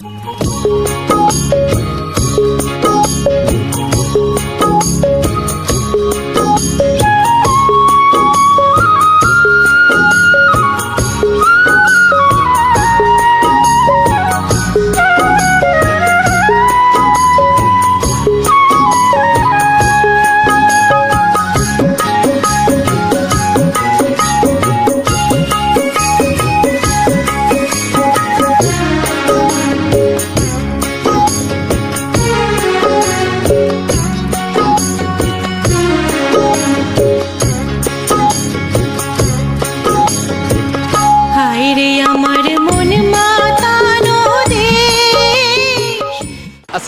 হায়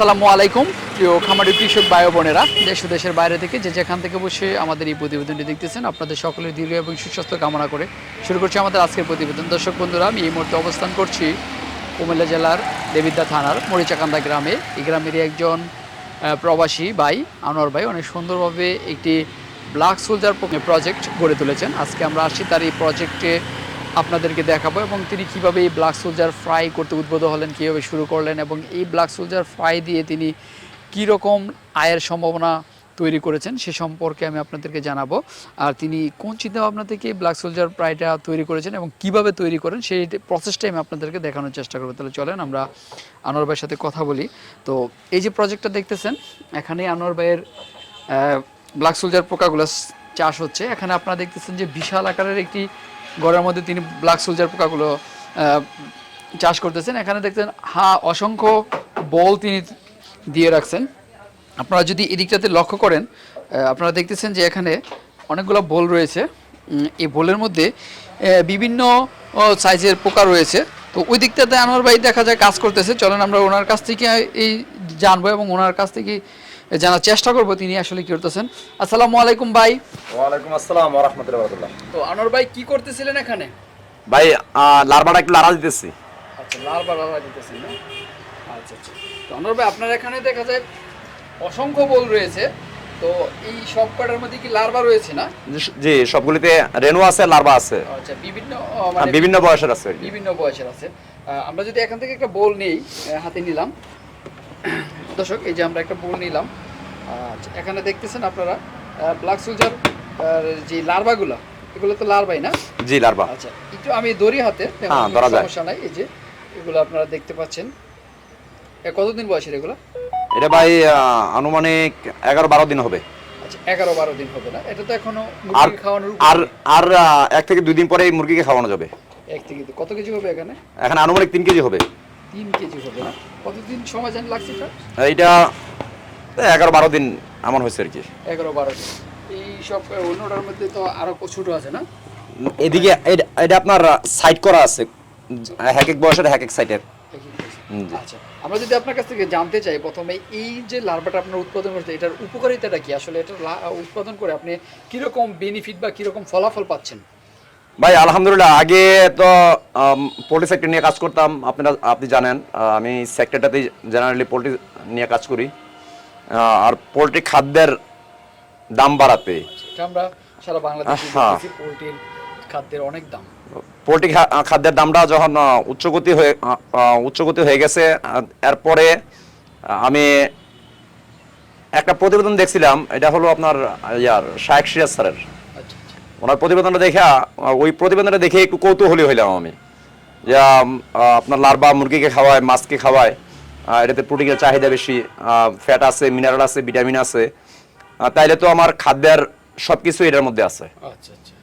আসসালামু আলাইকুম। প্রিয় খামারি, কৃষক ও বোনেরা, দেশ দেশের বাইরে থেকে যে যেখান থেকে বসে আমাদের এই প্রতিবেদনটি দেখতেছেন, আপনাদের সকলের দীর্ঘ এবং সুস্বাস্থ্য কামনা করে শুরু করছি আমাদের আজকের প্রতিবেদন। দর্শক বন্ধুরা, আমি এই মুহূর্তে অবস্থান করছি কুমিল্লা জেলার দেবিদ্যা থানার মরিচাকান্দা গ্রামে। এই গ্রামেরই একজন প্রবাসী ভাই, আনোয়ার ভাই, অনেক সুন্দরভাবে একটি ব্ল্যাক সোলজার প্রজেক্ট গড়ে তুলেছেন। আজকে আমরা আসছি তার এই প্রজেক্টে আপনাদেরকে দেখাবো এবং তিনি কীভাবে এই ব্ল্যাক সোলজার ফ্রাই করতে উদ্বুদ্ধ হলেন, কীভাবে শুরু করলেন এবং এই ব্ল্যাক সোলজার ফ্রাই দিয়ে তিনি কী রকম আয়ের সম্ভাবনা তৈরি করেছেন সে সম্পর্কে আমি আপনাদেরকে জানাব। আর তিনি কোন চিন্তা ভাবনা থেকে ব্ল্যাক সোলজার ফ্রাইটা তৈরি করেছেন এবং কীভাবে তৈরি করেন সেই প্রসেসটাই আমি আপনাদেরকে দেখানোর চেষ্টা করব। তাহলে চলেন আমরা আনোয়ার ভাইয়ের সাথে কথা বলি। তো এই যে প্রজেক্টটা দেখতেছেন, এখানে আনোয়ার ভাইয়ের ব্ল্যাক সোলজার পোকাগুলো চাষ হচ্ছে। এখানে আপনারা দেখতেছেন যে বিশাল আকারের একটি ঘরের মধ্যে তিনি ব্ল্যাক সোলজার পোকাগুলো চাষ করতেছেন। এখানে দেখতেন, হা, অসংখ্য বল তিনি দিয়ে রাখছেন। আপনারা যদি এদিকটাতে লক্ষ্য করেন আপনারা দেখতেছেন যে এখানে অনেকগুলো বোল রয়েছে। এই বোলের মধ্যে বিভিন্ন সাইজের পোকা রয়েছে। তো ওই দিকটাতে আনোয়ার ভাই দেখা যায় কাজ করতেছে। চলেন আমরা ওনার কাছ থেকে এই জানব এবং ওনার কাছ থেকে জানার চেষ্টা করব তিনি আসলে কি করতেছেন। আসসালামু আলাইকুম ভাই। ওয়ালাইকুম আসসালাম রহমতুল্লাহ বরকাতুল্লাহ তো আনোয়ার ভাই কি করতেছিলেন এখানে? ভাই আহ, লার্ভাটা একটু লাড়া দিতেছি। আচ্ছা লালবার লাল দিতেছেন না? আচ্ছা আচ্ছা। তো আনোয়ার ভাই আপনার এখানে দেখা যায় অসংখ্য বল রয়েছে। তো এই সব কটার মধ্যে কি লার্ভা রয়েছে না? জি সবগুলিতে রেনু আছে লার্ভা আছে। আচ্ছা বিভিন্ন মানে বিভিন্ন বয়সের আছে বিভিন্ন বয়সের আছে। আমরা যদি এখান থেকে একটা বোল নেই হাতে নিলাম। দর্শক এই যে আমরা একটা বোল নিলাম। আচ্ছা এখানে দেখতেছেন আপনারা ব্ল্যাক সোলজার যে লার্ভাগুলো এগুলো তো লার্ভাই না? জি লার্ভা আচ্ছা একটু আমি দড়ি হাতে হ্যাঁ। সমস্যা নাই এই যে এগুলো আপনারা দেখতে পাচ্ছেন। এ কতদিন বয়সের এগুলো? এটা ভাই আনুমানিক এগারো বারো দিন হবে। আচ্ছা এগারো বারো দিন হবে না? এটা তো এখনও আর মুরগি খাওয়ানোর আর আর এক থেকে দুই দিন পরে এই মুরগিকে খাওয়ানো যাবে। এক থেকে কত কেজি হবে এখানে? এখানে আনুমানিক তিন কেজি হবে। তিন কেজি হবে না? কতদিন সময় জানি লাগছে এটা? এইটা এগারো বারো দিন এমন হয়েছে আর কি। এগারো বারো দিন। এই সব অন্যটার মধ্যে তো আরও ছোট আছে না? এদিকে এটা- আপনার সাইড করা আছে। এক এক বয়সের এক এক সাইডের। আচ্ছা আমরা যদি আপনার কাছ থেকে জানতে চাই প্রথমে এই যে লার্ভাটা আপনার উৎপাদন করছে এটার উপকারিতাটা কি? আসলে এটা উৎপাদন করে আপনি কীরকম বেনিফিট বা কীরকম ফলাফল পাচ্ছেন? ভাই আলহামদুলিল্লাহ আগে তো পোল্ট্রি সেক্টর নিয়ে কাজ করতাম। আপনারা আপনি জানেন আমি সেক্টরটাতে জেনারেলি পোল্ট্রি নিয়ে কাজ করি। আর পোল্ট্রি খাদ্যের দাম বাড়াতে। আমরা সারা বাংলাদেশে। পোলট্রির খাদ্যের অনেক দাম। পোল্ট্রি খাদ্যের দামটা যখন উচ্চগতি হয়ে উচ্চগতি হয়ে গেছে এরপরে আমি একটা প্রতিবেদন দেখছিলাম এটা হলো আপনার ইয়ার শায়েক সিরাজ স্যারের। আচ্ছা আচ্ছা। ওনার প্রতিবেদনটা দেখে ওই প্রতিবেদনটা দেখে একটু কৌতূহলী হইলাম আমি। যে আপনার লার্ভা মুরগিকে খাওয়ায় মাছকে খাওয়ায় এটাতে প্রোটিনের চাহিদা বেশি ফ্যাট আছে মিনারেল আছে ভিটামিন আছে। তাইলে তো আমার খাদ্যের সবকিছু এটার মধ্যে আছে। আচ্ছা আচ্ছা।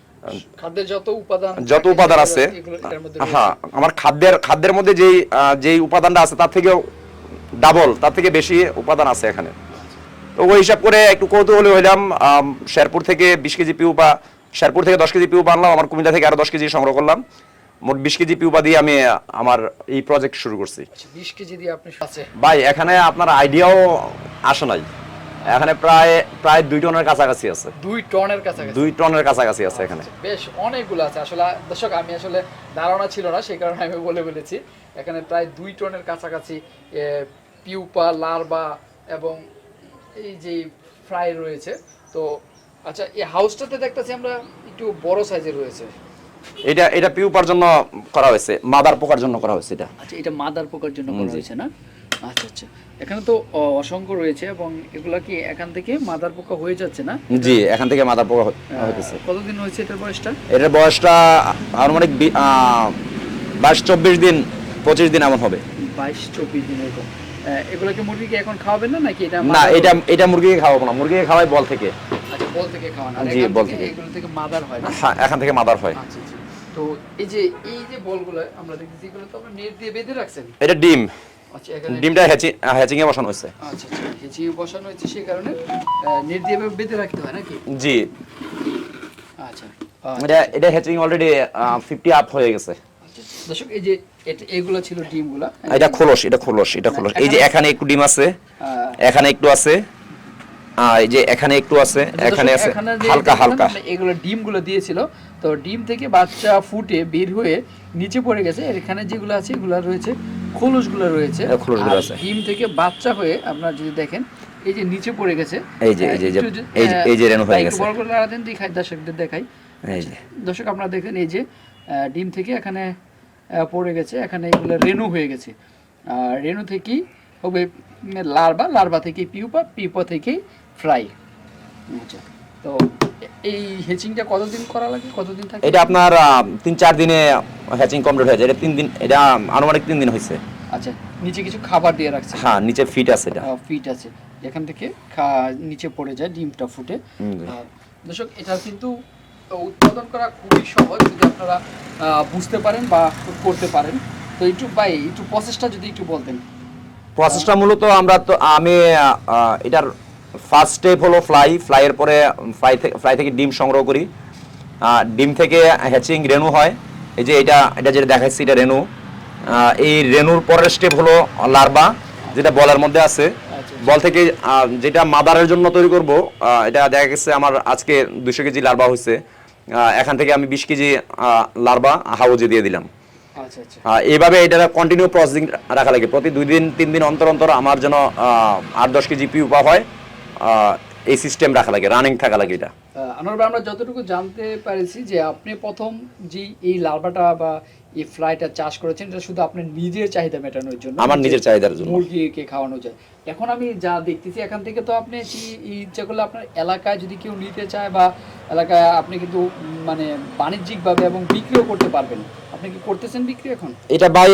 যত উপাদান আছে হ্যাঁ আমার খাদ্যের খাদ্যের মধ্যে যেই যেই উপাদানটা আছে তার থেকেও ডাবল তার থেকে বেশি উপাদান আছে এখানে। তো ওই হিসাব করে একটু কৌতূহলী হইলাম শেরপুর থেকে বিশ কেজি পিউপা শেরপুর থেকে দশ কেজি পিউপা আনলাম আমার কুমিল্লা থেকে আরও দশ কেজি সংগ্রহ করলাম। মোট বিশ কেজি পিউপা দিয়ে আমি আমার এই প্রজেক্ট শুরু করছি। আচ্ছা, বিশ কেজি দিয়ে আপনি আছে ভাই এখানে আপনার আইডিয়াও আসে নাই। এখানে প্রায় প্রায় দুই টনের কাছাকাছি আছে। দুই টনের কাছাকাছি। দুই টনের কাছাকাছি আছে এখানে। বেশ অনেকগুলো আছে। আসলে দর্শক আমি আসলে ধারণা ছিল না সেই কারণে আমি বলে বলেছি এখানে প্রায় দুই টনের কাছাকাছি পিউপা লার্ভা এবং এই যে ফ্রাই রয়েছে। তো আচ্ছা এই হাউসটাতে দেখতেছি আমরা একটু বড় সাইজের রয়েছে। এটা এটা পিউপার জন্য করা হয়েছে মাদার পোকার জন্য করা হয়েছে এটা। আচ্ছা এটা মাদার পোকার জন্য করা হয়েছে না? আচ্ছা আচ্ছা। এখানে তো অসংখ্য রয়েছে এবং এগুলা কি এখান থেকে মাদার পোকা হয়ে যাচ্ছে না? জি এখান থেকে মাদার পোকা হ- হইতেছে। কতদিন হয়েছে এটার বয়সটা? এটার বয়সটা আনুমানিক বাইশ চব্বিশ দিন পঁচিশ দিন এমন হবে। বাইশ চব্বিশ দিন এরকম। এগুলাকে মুরগিকে এখন খাওয়াবেন না নাকি এটা না এটা এটা মুরগিকে খাওয়াবো না মুরগিকে খাওয়াই বল থেকে। বল থেকে খাওয়ান জি, বল থেকে। এগুলো থেকে মাদার হয় হ্যাঁ এখান থেকে মাদার হয়। আচ্ছা আচ্ছা। তো এই যে এই যে বলগুলো আমরা দেখতেছি এগুলো তো আপনার নেট দিয়ে বেঁধে রাখছেন? এটা ডিম। আচ্ছা ডিমটা হ্যাচিং হ্যাচিং এ বসানো হয়েছে। আচ্ছা আচ্ছা হেঁচি বসানো হয়েছে সেই কারণে নেট দিয়ে বেঁধে রাখতে হয় নাকি? জি। আচ্ছা এটা এটা হ্যাচিং অলরেডি ফিফটি আপ হয়ে গেছে। দর্শক এই যে এগুলো ছিল ডিমগুলা। এটা খোলস এটা খোলস এটা খোলস। এই যে এখানে একটু ডিম আছে এখানে একটু আছে। এই যে এখানে একটু আছে এখানে আছে হালকা হালকা। এগুলো ডিমগুলো দিয়েছিল তো ডিম থেকে বাচ্চা ফুটে বের হয়ে নিচে পড়ে গেছে। এখানে যেগুলো আছে এগুলো রয়েছে খোলসগুলো রয়েছে। হ্যাঁ, খোলসগুলো আছে। ডিম থেকে বাচ্চা হয়ে আপনারা যদি দেখেন এই যে নিচে পড়ে গেছে এই যে- এই যে- এই যে- এই যে- এই যে রেণু হয়ে গেছে। বড় করে লাগাতেন দেন দেখাই দর্শকদের দেখাই। এই যে। দর্শক আপনারা দেখেন এই যে ডিম থেকে এখানে পড়ে গেছে এখানে এগুলো রেণু হয়ে গেছে। আর রেণু থেকেই হবে লার্বা লার্বা থেকে পিউপা পিউপা থেকে ফ্রাই আচ্ছা। তো এই হেচিংটা কতদিন করা লাগে? কতদিন থাকে? এটা আপনার তিন চার দিনে হ্যাচিং কমপ্লিট হয়ে যায়। এটা তিন দিন এটা আনুমানিক তিন দিন হয়েছে। আচ্ছা নিচে কিছু খাবার দিয়ে রাখছে হ্যাঁ নিচে ফিট আছে এটা। ফিট আছে। এখান থেকে নিচে পড়ে যায় ডিমটা ফুটে। দর্শক এটা কিন্তু উৎপাদন করা খুবই সহজ যদি আপনারা আহ, বুঝতে পারেন বা করতে পারেন। তো একটু ভাই একটু প্রসেসটা যদি একটু বলতেন। প্রসেসটা মূলত আমরা তো আমি এটার ফার্স্ট স্টেপ হলো ফ্লাই ফ্লাইয়ের পরে ফ্লাই থেকে ফ্লাই থেকে ডিম সংগ্রহ করি। ডিম থেকে হ্যাচিং রেনু হয়। এই যে এটা এটা যেটা দেখাচ্ছি এটা রেনু এই রেনুর পরের স্টেপ হলো লার্বা যেটা বলের মধ্যে আছে। আচ্ছা। বল থেকে যেটা মাদারের জন্য তৈরি করব এটা দেখা গেছে আমার আজকে দুশো কেজি লার্বা হয়েছে এখান থেকে আমি বিশ কেজি লার্বা হাউজে দিয়ে দিলাম। আচ্ছা আচ্ছা এইভাবে এটা কন্টিনিউ প্রসেসিং রাখা লাগে। প্রতি দুই দিন তিন দিন অন্তর অন্তর আমার যেন আট দশ কেজি পিউপা হয়। এই সিস্টেম রাখা লাগে রানিং থাকা লাগে এটা। আনোয়ার আমরা যতটুকু জানতে পেরেছি যে আপনি প্রথম যে এই লার্ভাটা বা এই ফ্লাইটা চাষ করেছেন এটা শুধু আপনার নিজের চাহিদা মেটানোর জন্য আমার নিজের চাহিদার জন্য। মুরগিকে খাওয়ানো যায়? এখন আমি যা দেখতেছি এখান থেকে তো আপনি কি- ইচ্ছা করলে আপনার এলাকায় যদি কেউ নিতে চায় বা এলাকায় আপনি কিন্তু মানে বাণিজ্যিকভাবে এবং বিক্রিও করতে পারবেন আপনি কি করতেছেন বিক্রি এখন? এটা ভাই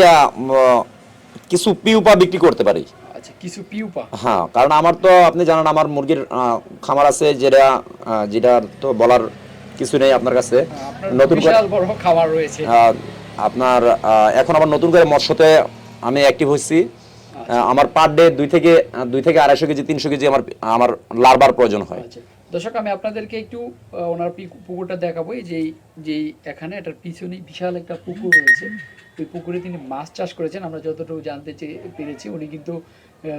কিছু পিউপা বিক্রি করতে পারি। আচ্ছা কিছু পিউপা? হ্যাঁ কারণ আমার তো আপনি জানেন আমার মুরগির খামার আছে যেটা যেটা তো বলার কিছু নেই আপনার কাছে। আপনার নতুন করে বিশাল বড় খাবার রয়েছে। আপনার এখন আবার নতুন করে মৎস্যতে আমি অ্যাক্টিভ হচ্ছি আহ, আমার পার ডে দুই থেকে দুই থেকে আড়াইশো কেজি তিনশো কেজি আমার আমার লার্বার প্রয়োজন হয়। আচ্ছা। দর্শক, আমি আপনাদেরকে একটু ওনার পুকুরটা দেখাবো। এই যে যে এখানে এটার পিছনে বিশাল একটা পুকুর রয়েছে। ওই পুকুরে তিনি মাছ চাষ করেছেন। আমরা যতটুকু জানতে পেরেছি, উনি কিন্তু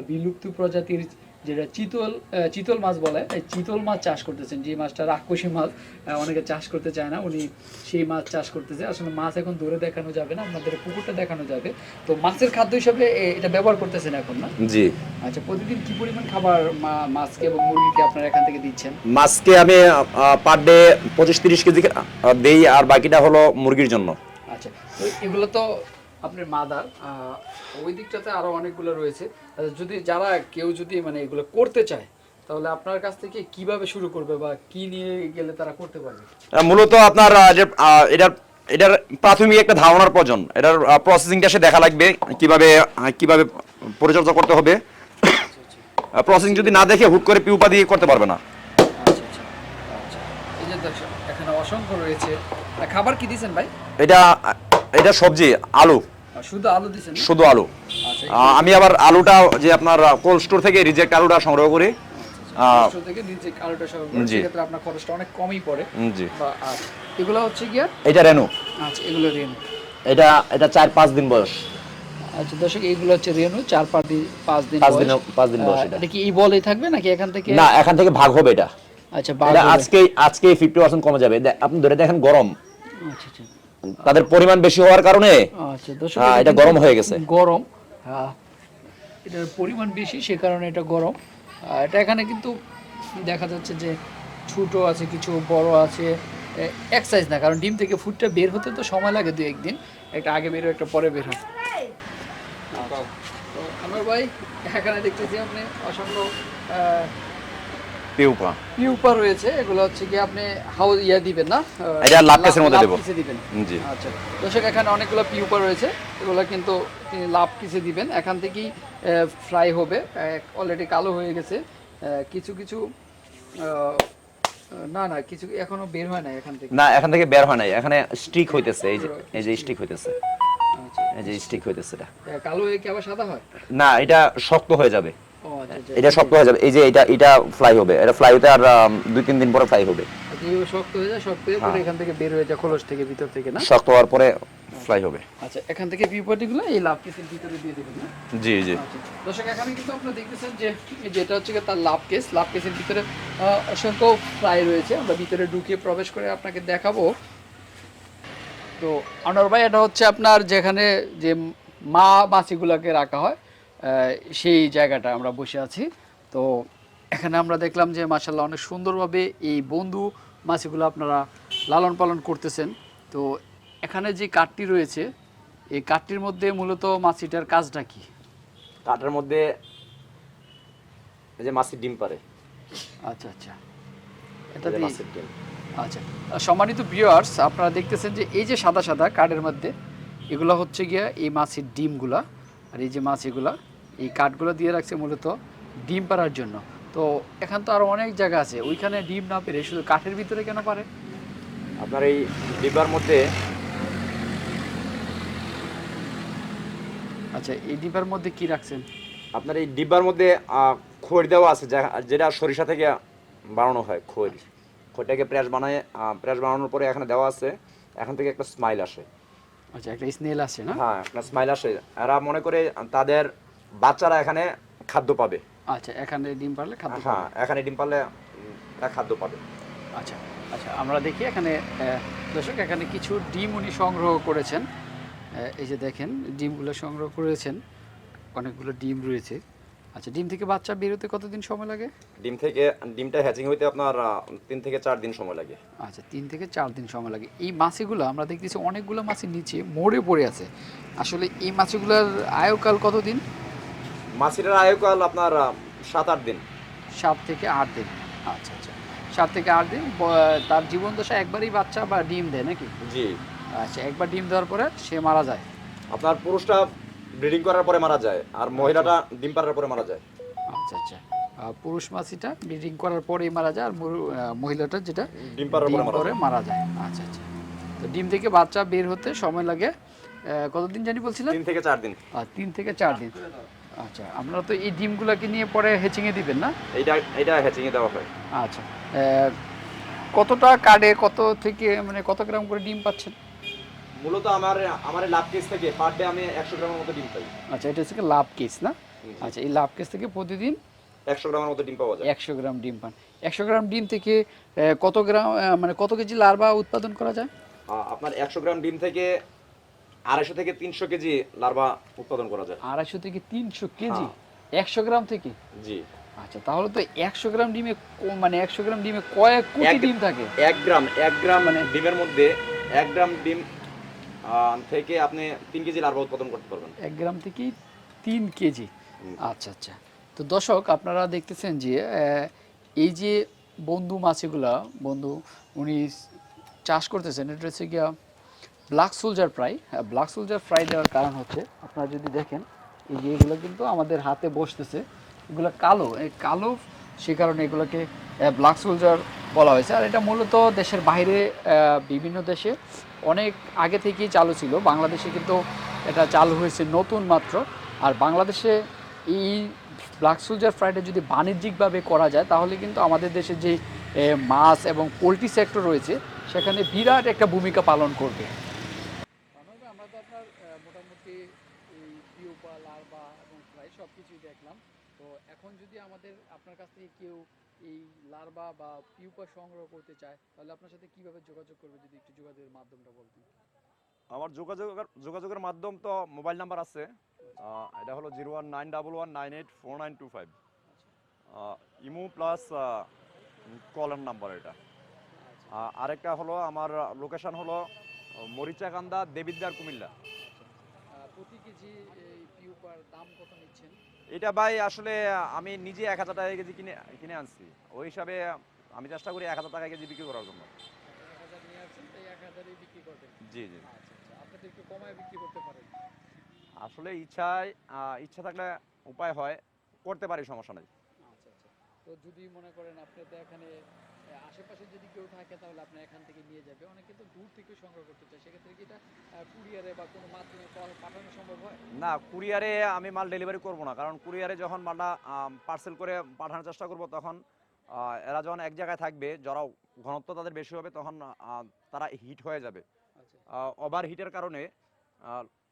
বিলুপ্ত প্রজাতির যেটা চিতল চিতল মাছ বলে এই চিতল মাছ চাষ করতেছেন যে মাছটা রাক্ষসী মাছ অনেকে চাষ করতে চায় না উনি সেই মাছ চাষ করতেছে। আসলে মাছ এখন ধরে দেখানো যাবে না আপনাদের পুকুরটা দেখানো যাবে। তো মাছের খাদ্য হিসাবে এটা ব্যবহার করতেছেন এখন না? জি। আচ্ছা প্রতিদিন কি পরিমাণ খাবার মাছকে এবং মুরগিকে আপনারা এখান থেকে দিচ্ছেন? মাছকে আমি পার ডে পঁচিশ তিরিশ কেজি দেই আর বাকিটা হলো মুরগির জন্য। আচ্ছা তো এগুলো তো আপনার মাদার ওই দিকটাতে আরও অনেকগুলো রয়েছে। আচ্ছা, যদি যারা কেউ যদি মানে এগুলো করতে চায় তাহলে আপনার কাছ থেকে কীভাবে শুরু করবে বা কি নিয়ে গেলে তারা করতে পারবে? মূলত আপনার যে এটার এটার প্রাথমিক একটা ধারণার প্রয়োজন। এটার প্রসেসিংটা সে দেখা লাগবে কীভাবে কীভাবে পরিচর্যা করতে হবে। প্রসেসিং যদি না দেখে হুট করে পিউপা দিয়ে করতে পারবে না। আচ্ছা আচ্ছা এখানে অসংখ্য রয়েছে। খাবার কি দিছেন ভাই? এটা এটা সবজি আলু। শুধু আলু দিছেন শুধু আলু। আচ্ছা আমি আবার আলুটা যে আপনার কোল্ড স্টোর থেকে রিজেক্ট আলুটা সংগ্রহ করি। থেকে নিচে আলুটা সব জি। সেক্ষেত্রে আপনার খরচটা অনেক কমই পড়ে। জি। আচ্ছা এগুলো হচ্ছে গিয়া? এটা রেনু। আচ্ছা এগুলো রেনু। এটা এটা চার পাঁচ দিন বয়স। আচ্ছা দর্শক এইগুলো হচ্ছে রেনু চার পাঁচ দিন পাঁচ দিন পাঁচ দিন পাঁচ দিন বয়স এটা। এটা কি এই বলেই থাকবে নাকি এখান থেকে? না এখান থেকে ভাগ হবে এটা। আচ্ছা আজকে আজকে ফিফটি পার্সেন্ট কমে যাবে। আপনি ধরে দেখেন গরম। আচ্ছা আচ্ছা। তাদের পরিমাণ বেশি হওয়ার কারণে আচ্ছা এটা গরম হয়ে গেছে। গরম হ্যাঁ এটার পরিমাণ বেশি সে কারণে এটা গরম এটা এখানে কিন্তু দেখা যাচ্ছে যে ছোট আছে কিছু বড় আছে এক সাইজ না কারণ ডিম থেকে ফুটটা বের হতে তো সময় লাগে দু একদিন একটা আগে বের একটা পরে বের হয় আচ্ছা। আমার ভাই এখানে দেখতেছি আপনি অসংখ্য পিউপা। পিউপা রয়েছে এগুলো হচ্ছে কি আপনি হাউ ইয়া দিবেন না? এটা লাভ কেসের মধ্যে দেবো। দিবেন। জি। আচ্ছা দর্শক এখানে অনেকগুলো পিউপা রয়েছে এগুলো কিন্তু তিনি লাভ কিসে দিবেন। এখান থেকেই ফ্রাই হবে অলরেডি কালো হয়ে গেছে। কিছু কিছু না না কিছু এখনও বের হয় না এখান থেকে। না এখান থেকে বের হয় নাই। এখানে স্টিক হইতেছে এই যে এই যে স্টিক হইতেছে। আচ্ছা। এই যে স্টিক হইতেছে এটা। কালো হয়ে কি আবার সাদা হয়? না এটা শক্ত হয়ে যাবে। আচ্ছা আচ্ছা এটা শক্ত হয়ে যাবে। এই যে এটা এটা ফ্লাই হবে। এটা ফ্লাই হতে আর দুই তিন দিন পরে ফ্লাই হবে। আচ্ছা, শক্ত হয়ে যায় শক্ত হয়ে পরে হ্যাঁ। এখান থেকে বের হয়ে যায় খোলস থেকে ভিতর থেকে না? শক্ত হওয়ার পরে ফ্লাই হবে। আচ্ছা এখান থেকে পিউপাটিগুলো এই লাভ কিসের ভিতরে দিয়ে দেবেন না? জি জি। আচ্ছা, দর্শক এখানে কিন্তু আপনারা দেখতেছেন যে যেটা হচ্ছে তার লাভ কেস লাভ কেসের ভিতরে অসংখ্য ফ্রাই রয়েছে। আমরা ভিতরে ঢুকিয়ে প্রবেশ করে আপনাকে দেখাবো। তো আনোয়ার ভাই এটা হচ্ছে আপনার যেখানে যে মা মাছিগুলোকে রাখা হয় সেই জায়গাটা আমরা বসে আছি। তো এখানে আমরা দেখলাম যে মাসাল্লাহ অনেক সুন্দরভাবে এই বন্ধু মাছিগুলো আপনারা লালন পালন করতেছেন। তো এখানে যে কাঠটি রয়েছে এই কাঠটির মধ্যে মূলত মাছিটার কাজটা কি? কাঠের মধ্যে এই যে মাছের ডিম পারে আচ্ছা আচ্ছা। এটা মাছের ডিম। আচ্ছা। সম্মানিত ভিউয়ার্স আপনারা দেখতেছেন যে এই যে সাদা সাদা কাঠের মধ্যে এগুলো হচ্ছে গিয়া এই মাছের ডিমগুলা আর এই যে মাছ এগুলা এই কাঠগুলো দিয়ে রাখছে মূলত ডিম পাড়ার জন্য। তো এখান তো আরও অনেক জায়গা আছে ওইখানে ডিম না পেরে শুধু কাঠের ভিতরে কেন পারে আপনার এই ডিব্বার মধ্যে আচ্ছা এই ডিব্বার মধ্যে কি রাখছেন? আপনার এই ডিব্বার মধ্যে খড় দেওয়া আছে যা- যেটা সরিষা থেকে বানানো হয় খড় খড়টাকে প্রেস বানায় প্রেস বানানোর পরে এখানে দেওয়া আছে এখান থেকে একটা স্মাইল আসে। আচ্ছা একটা স্নেল আছে না? হ্যাঁ একটা স্মাইল আসে। এরা মনে করে তাদের বাচ্চারা এখানে খাদ্য পাবে। আচ্ছা এখানে ডিম পারলে খাদ্য হ্যাঁ এখানে ডিম পারলে খাদ্য পাবে। আচ্ছা আচ্ছা আমরা দেখি এখানে দর্শক এখানে কিছু ডিম উনি সংগ্রহ করেছেন। এই যে দেখেন ডিমগুলো সংগ্রহ করেছেন। অনেকগুলো ডিম রয়েছে। আচ্ছা ডিম থেকে বাচ্চা বেরোতে কতদিন সময় লাগে? ডিম থেকে ডিমটা হ্যাচিং হইতে আপনার তিন থেকে চার দিন সময় লাগে। আচ্ছা তিন থেকে চার দিন সময় লাগে। এই মাছিগুলো আমরা দেখতেছি অনেকগুলো মাছের নিচে মরে পড়ে আছে। আসলে এই মাছগুলোর আয়ুকাল কতদিন? মাছিটার আয়ুকাল আপনার সাত আট দিন? সাত থেকে আট দিন। আচ্ছা আচ্ছা। সাত থেকে আট দিন তার জীবন দশা একবারই বাচ্চা বা ডিম দেয় নাকি? জি। আচ্ছা একবার ডিম দেওয়ার পরে সে মারা যায়। আপনার পুরুষটা ব্রিডিং করার পরে মারা যায় আর মহিলাটা ডিম পাড়ার পরে মারা যায়। আচ্ছা আচ্ছা। পুরুষ মাছিটা ব্রিডিং করার পরেই মারা যায় আর মহিলাটা যেটা ডিম পাড়ার পরে মারা যায়। আচ্ছা আচ্ছা। তো ডিম থেকে বাচ্চা বের হতে সময় লাগে কতদিন জানি বলছিলেন? তিন থেকে চার দিন। আর তিন থেকে চার দিন। আচ্ছা আপনারা তো এই ডিমগুলোকে নিয়ে পরে হেচিংয়ে দিবেন না? এটা এইটা হ্যাচিংয়ে দেওয়া হয়। আচ্ছা কতটা কার্ডে কত থেকে মানে কত গ্রাম করে ডিম পাচ্ছেন? মূলত আমার আমার লাভ কেস থেকে পার ডে আমি একশো গ্রামের মতো ডিম পাই। আচ্ছা এটা হচ্ছে লাভ কেস না? আচ্ছা এই লাভ কেস থেকে প্রতিদিন একশো গ্রামের মতো ডিম পাওয়া যায়। একশো গ্রাম ডিম পান। একশো গ্রাম ডিম থেকে কত গ্রাম মানে কত কেজি লার্ভা উৎপাদন করা যায়? আপনার একশো গ্রাম ডিম থেকে আড়াইশো থেকে তিনশো কেজি লার্ভা উৎপাদন করা যায়। আড়াইশো থেকে তিনশো কেজি? হ্যাঁ। একশো গ্রাম থেকে? জি। আচ্ছা তাহলে তো একশো গ্রাম ডিমে মানে একশো গ্রাম ডিমে কয়েক কোটি ডিম থাকে। এক গ্রাম এক গ্রাম মানে ডিমের মধ্যে এক গ্রাম ডিম থেকে আপনি তিন কেজি লার্ভা উৎপাদন করতে পারবেন। এক গ্রাম থেকে তিন কেজি। আচ্ছা আচ্ছা। তো দর্শক আপনারা দেখতেছেন যে এই যে বন্ধু মাছিগুলা বন্ধু উনি চাষ করতেছেন এটা হচ্ছে গিয়া black soldier fly black soldier fly দেওয়ার কারণ হচ্ছে, আপনারা যদি দেখেন, এই যে এগুলো কিন্তু আমাদের হাতে বসতেছে, এগুলো কালো, এই কালো, সে কারণে এগুলোকে ব্ল্যাক সোলজার বলা হয়েছে। আর এটা মূলত দেশের বাইরে বিভিন্ন দেশে অনেক আগে থেকেই চালু ছিল। বাংলাদেশে কিন্তু এটা চালু হয়েছে নতুন মাত্র। আর বাংলাদেশে এই ব্ল্যাক সোলজার ফ্রাইটা যদি বাণিজ্যিকভাবে করা যায়, তাহলে কিন্তু আমাদের দেশে যে মাছ এবং পোলট্রি সেক্টর রয়েছে, সেখানে বিরাট একটা ভূমিকা পালন করবে আমরা তো আপনার মোটামুটি এই পিউপা লার্ভা এবং ফ্রাই সব কিছুই দেখলাম তো এখন যদি আমাদের আপনার কাছ থেকে কেউ এই লার্ভা বা পিউপা সংগ্রহ করতে চায় তাহলে আপনার সাথে কীভাবে যোগাযোগ করবে যদি একটু যোগাযোগের মাধ্যমটা বলতেন? আমার যোগাযোগের যোগাযোগের মাধ্যম তো মোবাইল নাম্বার আছে। এটা হলো zero one nine double one nine eight four nine two five imo plus কলের নাম্বার এটা। আচ্ছা। আরেকটা হলো আমার লোকেশন হলো মরিচাকান্দা দেবিদ্দার কুমিল্লা। প্রতি কেজি এই পিউপার দাম কত নিচ্ছেন? এটা ভাই আসলে আমি নিজে এক হাজার টাকা কেজি কিনে কিনে আনছি। ওই হিসাবে আমি চেষ্টা করি এক হাজার টাকা কেজি বিক্রি করার জন্য। জি জি। আসলে ইচ্ছায় ইচ্ছা থাকলে উপায় হয়, করতে পারি সমস্যা নেই। আচ্ছা আচ্ছা। তো যদি মনে করেন আপনি তো এখানে আশেপাশে যদি কেউ থাকে তাহলে আপনি এখান থেকে নিয়ে যাবে। অনেকে তো দূর থেকে সংগ্রহ করতে চায় সেক্ষেত্রে কি এটা কুরিয়ারে বা কোনো মাধ্যমে পাঠানো সম্ভব হয়? না কুরিয়ারে আমি মাল ডেলিভারি করব না কারণ কুরিয়ারে যখন মালটা পার্সেল করে পাঠানোর চেষ্টা করব তখন এরা যখন এক জায়গায় থাকবে যারা ঘনত্ব তাদের বেশি হবে তখন তারা হিট হয়ে যাবে। আচ্ছা। ওভার হিটের কারণে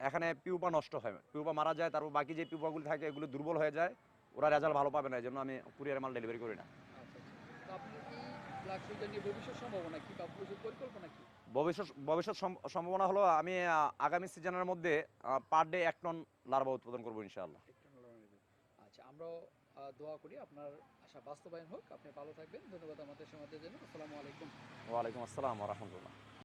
এখানে পিউপা নষ্ট হয় পিউপা মারা যায় তারপর বাকি যে পিউপাগুলি থাকে এগুলো দুর্বল হয়ে যায় ওরা রেজাল্ট ভালো পাবে না এই জন্য আমি কুরিয়ারে মাল ডেলিভারি করি না। ভবিষ্যৎ সম্ভাবনা কি? বা ভবিষ্যৎ পরিকল্পনা কি? ভবিষ্যৎ ভবিষ্যৎ সম্ভাবনা হলো আমি আগামী সিজনের মধ্যে পার ডে এক টন লার্ভা উৎপাদন করব ইনশাআল্লাহ। আচ্ছা আমরাও দোয়া করি আপনার আশা বাস্তবায়ন হোক। আপনি ভালো থাকবেন। ধন্যবাদ আমাদের সমাজের জন্য। আসসালামু আলাইকুম। ওয়ালাইকুম আসসালাম রহমতুল্লাহ।